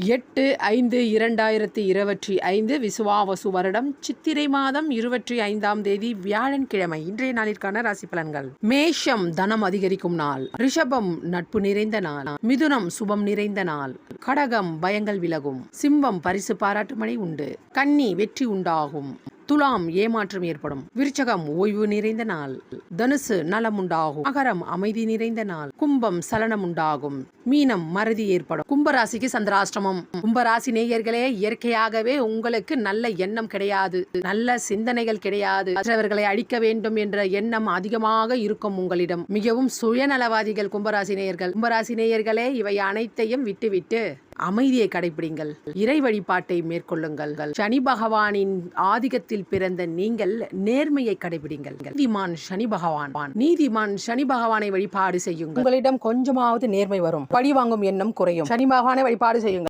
எட்டு ஐந்து இரண்டாயிரத்தி இருபத்தி ஐந்து விசுவாவசு வருடம் சித்திரை மாதம் இருபத்தி ஐந்தாம் தேதி வியாழன்கிழமை இன்றைய நாளிற்கான ராசி பலன்கள். மேஷம் தனம் அதிகரிக்கும் நாள். ரிஷபம் நட்பு நிறைந்த நாள். மிதுனம் சுபம் நிறைந்த நாள். கடகம் பயங்கள் விலகும். சிம்பம் பரிசு பாராட்டு மழை உண்டு. கன்னி வெற்றி உண்டாகும். துலாம் ஏமாற்றம் ஏற்படும். விருச்சகம் ஓய்வு நிறைந்த நாள். தனுசு நலம் உண்டாகும் அகரம் அமைதி நிறைந்த நாள். கும்பம் சலனம் உண்டாகும் மீனம் மறதி ஏற்படும். கும்பராசிக்கு சந்திராஷ்டமம். கும்பராசி நேயர்களே இயற்கையாகவே உங்களுக்கு நல்ல எண்ணம் கிடையாது. நல்ல சிந்தனைகள் கிடையாது. மற்றவர்களை அழிக்க வேண்டும் என்ற எண்ணம் அதிகமாக இருக்கும் உங்களிடம். மிகவும் சுயநலவாதிகள் கும்பராசி நேயர்கள். கும்பராசி நேயர்களே இவை அனைத்தையும் விட்டுவிட்டு அமைதியை கடைபிடிங்கள் இறை வழிபாட்டை மேற்கொள்ளுங்கள். சனி பகவானின் ஆதிக்கத்தில் பிறந்த நீங்கள் நேர்மையை கடைபிடிங்கள் நீதிமான் சனி பகவான். நீதிமான் சனி பகவானை வழிபாடு செய்யுங்கள். உங்களிடம் கொஞ்சமாவது நேர்மை வரும். பழி வாங்கும் எண்ணம் குறையும். சனி பகவானை வழிபாடு செய்யுங்கள்.